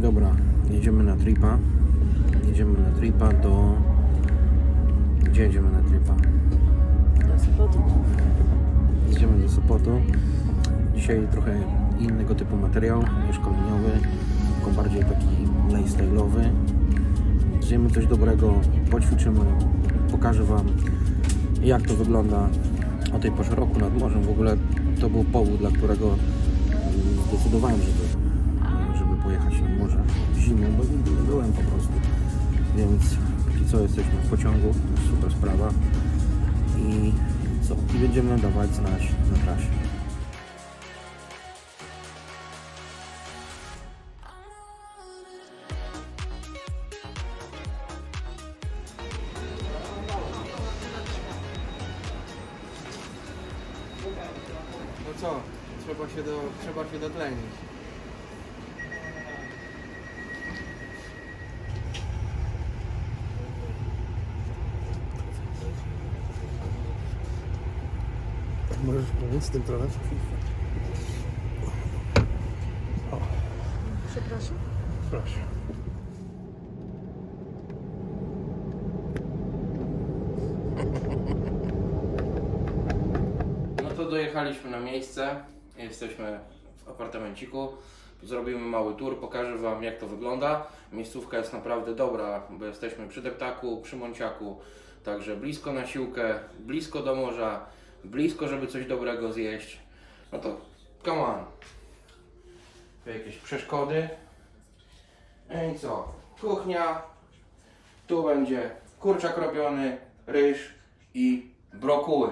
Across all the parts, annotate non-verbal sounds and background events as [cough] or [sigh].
i dobra, jedziemy na tripa. Jedziemy na tripa do... Gdzie jedziemy na tripa? Do Sopotu. Jedziemy do Sopotu. Dzisiaj trochę innego typu materiał, szkoleniowy, tylko bardziej taki lifestyle'owy. Zjemy coś dobrego, poćwiczymy, pokażę Wam jak to wygląda o tej porze roku nad morzem. W ogóle to był powód, dla którego mm, zdecydowałem, żeby pojechać nad morze zimą, bo nigdy nie byłem po prostu. Więc póki co jesteśmy w pociągu, super sprawa. I co? I będziemy dawać znać na trasie. No co? Trzeba się, do, trzeba się dotlenić. Z tym trochę? Przepraszam. Proszę. No to dojechaliśmy na miejsce. Jesteśmy w apartamenciku. Zrobimy mały tour, pokażę Wam jak to wygląda. Miejscówka jest naprawdę dobra, bo jesteśmy przy deptaku, przy Monciaku. Także blisko na siłkę, blisko do morza, blisko, żeby coś dobrego zjeść. No to come on. Jakieś przeszkody. No i co? Kuchnia. Tu będzie kurczak robiony, ryż i brokuły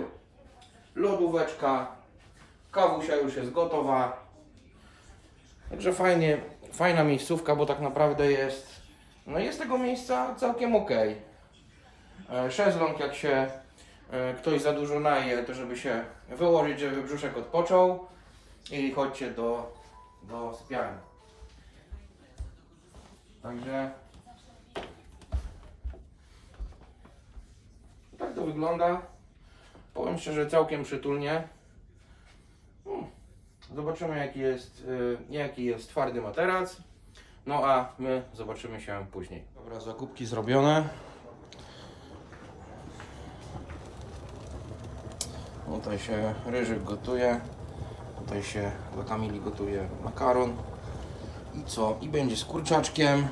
lodóweczka, kawusia już jest gotowa. Także fajnie, fajna miejscówka, bo tak naprawdę jest, no jest tego miejsca całkiem ok. Szezlong jak się e, ktoś za dużo naje, to żeby się wyłożyć, żeby brzuszek odpoczął i chodźcie do, do sypialni. Także tak to wygląda. Powiem szczerze, całkiem przytulnie. Hmm. Zobaczymy jaki jest, y, jaki jest twardy materac. No a my zobaczymy się później. Dobra, zakupki zrobione. Tutaj się ryżyk gotuje. Tutaj się dla Kamili gotuje makaron. I co? I będzie z kurczaczkiem.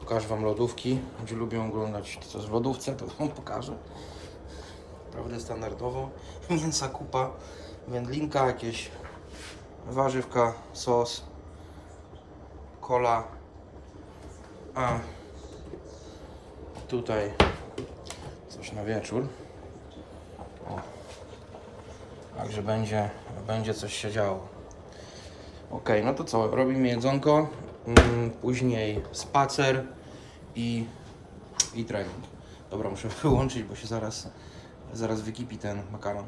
Pokażę Wam lodówki. Gdzie lubią oglądać co jest w lodówce, to Wam pokażę naprawdę standardowo. Mięsa kupa, wędlinka, jakieś warzywka, sos, kola. A tutaj coś na wieczór. O. Także będzie, będzie coś się działo. Ok, no to co, robimy jedzonko, mm, później spacer i, i trening. Dobra, muszę [laughs] wyłączyć, bo się zaraz Zaraz wykipi ten makaron.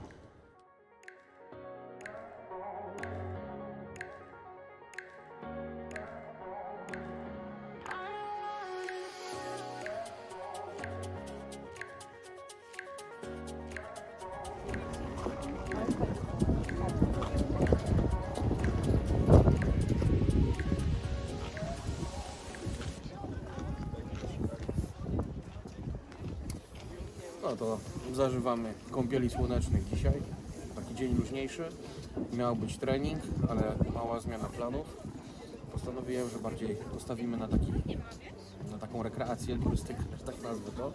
No to zażywamy kąpieli słonecznych dzisiaj. Taki dzień luźniejszy. Miał być trening, ale mała zmiana planów. Postanowiłem, że bardziej postawimy na, taki, na taką rekreację, turystykę, że tak nazwę to.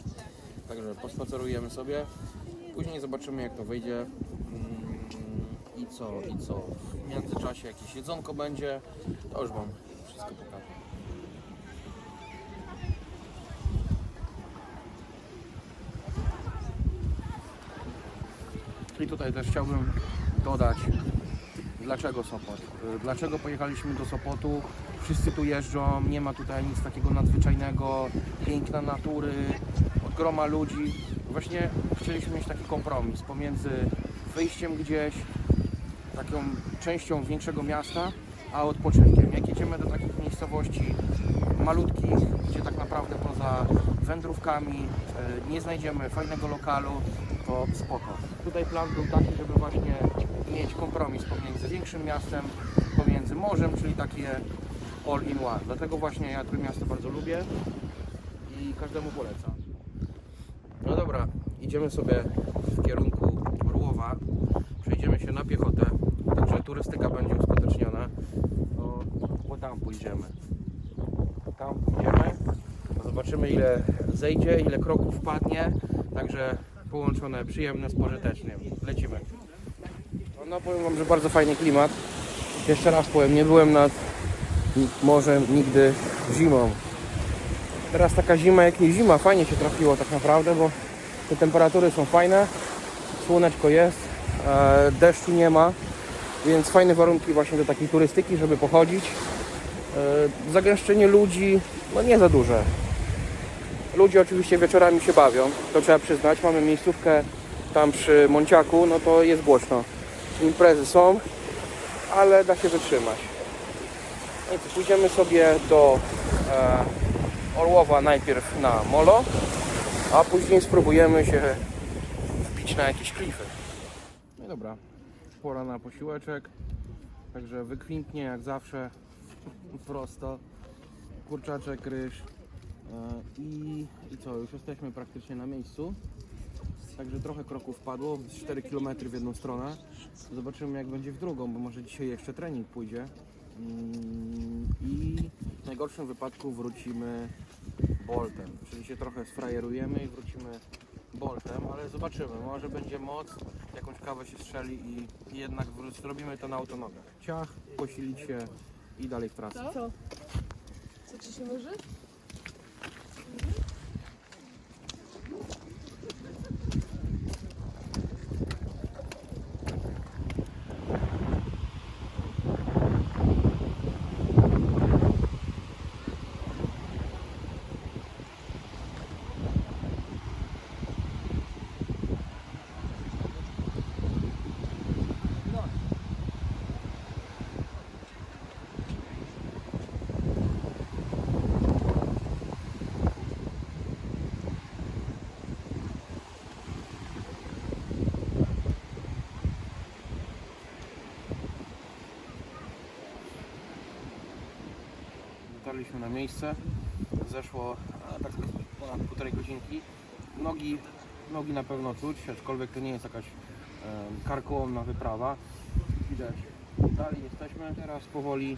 Także pospacerujemy sobie. Później zobaczymy jak to wyjdzie. Mm, I co, i co. W międzyczasie jakieś jedzonko będzie. To już Wam wszystko pokażę. I tutaj też chciałbym dodać, dlaczego Sopot. Y, Dlaczego pojechaliśmy do Sopotu? Wszyscy tu jeżdżą, nie ma tutaj nic takiego nadzwyczajnego, piękna natury, groma ludzi. Właśnie chcieliśmy mieć taki kompromis pomiędzy wyjściem gdzieś, taką częścią większego miasta, a odpoczynkiem. Jak jedziemy do takich miejscowości malutkich, gdzie tak naprawdę poza wędrówkami e, nie znajdziemy fajnego lokalu, to spoko. Tutaj plan był taki, żeby właśnie mieć kompromis pomiędzy większym miastem, pomiędzy morzem, czyli takie all in one. Dlatego właśnie ja Trójmiasto bardzo lubię i każdemu polecam. No dobra, idziemy sobie w kierunku Orłowa. Przejdziemy się na piechotę, także turystyka będzie uskuteczniona. To bo tam pójdziemy. Tam pójdziemy. Zobaczymy ile zejdzie, ile kroków padnie. Także połączone przyjemne z pożytecznym. Lecimy. No powiem Wam, że bardzo fajny klimat. Jeszcze raz powiem, nie byłem nad morzem nigdy zimą. Teraz taka zima jak nie zima, fajnie się trafiło tak naprawdę, bo te temperatury są fajne, słoneczko jest, e, deszczu nie ma, więc fajne warunki właśnie do takiej turystyki, żeby pochodzić. E, Zagęszczenie ludzi, no nie za duże. Ludzie oczywiście wieczorami się bawią, to trzeba przyznać. Mamy miejscówkę tam przy Monciaku, no to jest głośno. Imprezy są, ale da się wytrzymać. No i pójdziemy sobie do e, Orłowa najpierw na molo, a później spróbujemy się wbić na jakieś klify. No dobra, pora na posiłeczek, także wykwintnie jak zawsze, [laughs] prosto, kurczaczek, ryż i, i co, już jesteśmy praktycznie na miejscu. Także trochę kroków padło, z 4 km w jedną stronę. Zobaczymy jak będzie w drugą, bo może dzisiaj jeszcze trening pójdzie. Mm, I w najgorszym wypadku wrócimy boltem, czyli się trochę sfrajerujemy i wrócimy boltem, ale zobaczymy, może będzie moc, jakąś kawę się strzeli i, jednak zrobimy to na autonogę. Ciach, posilić się i dalej w trasę. Co? Co ci się może? Dotarliśmy na miejsce. Zeszło tak ponad półtorej godzinki. Nogi, nogi na pewno czuć, aczkolwiek to nie jest jakaś karkołomna wyprawa. Widać, dalej jesteśmy. Teraz powoli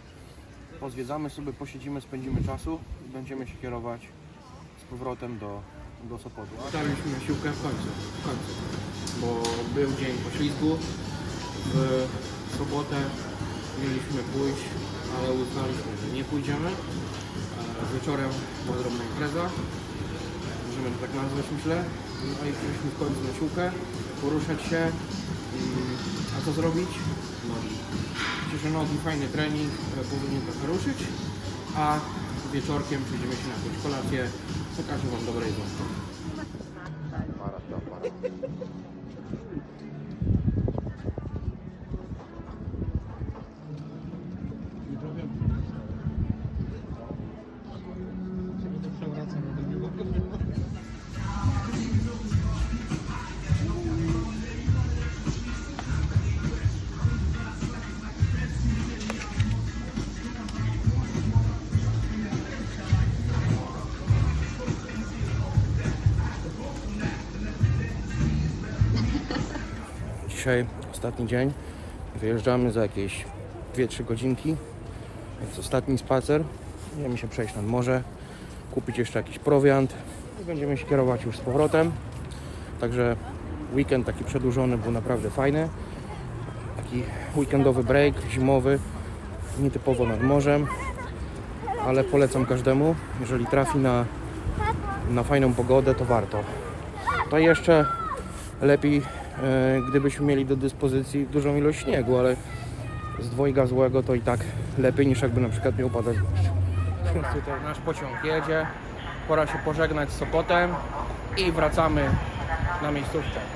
pozwiedzamy sobie, posiedzimy, spędzimy czasu i będziemy się kierować z powrotem do, do Sopotu. Dotarliśmy na siłkę w końcu, w końcu, bo był dzień poślizgu. W sobotę mieliśmy pójść, ale uznaliśmy, że nie pójdziemy. Wieczorem była drobna impreza, możemy to tak nazwać myślę. No i przyszliśmy w końcu na siłkę, poruszać się. Mm, A co zrobić? Nogi. Że nogi, fajny trening, powinien trochę ruszyć, a wieczorkiem przyjdziemy się na jakąś kolację, pokażę Wam dobre jedzonko. Dzisiaj ostatni dzień. Wyjeżdżamy za jakieś 2-3 godzinki. Więc ostatni spacer. Będziemy się przejść nad morze, kupić jeszcze jakiś prowiant i będziemy się kierować już z powrotem. Także weekend taki przedłużony był naprawdę fajny. Taki weekendowy break, zimowy, nietypowo nad morzem, ale polecam każdemu, jeżeli trafi na, na fajną pogodę, to warto. To jeszcze lepiej, gdybyśmy mieli do dyspozycji dużą ilość śniegu, ale z dwojga złego to i tak lepiej niż jakby na przykład miał padać deszcz. Nasz pociąg jedzie, pora się pożegnać z Sopotem i wracamy na miejscówkę.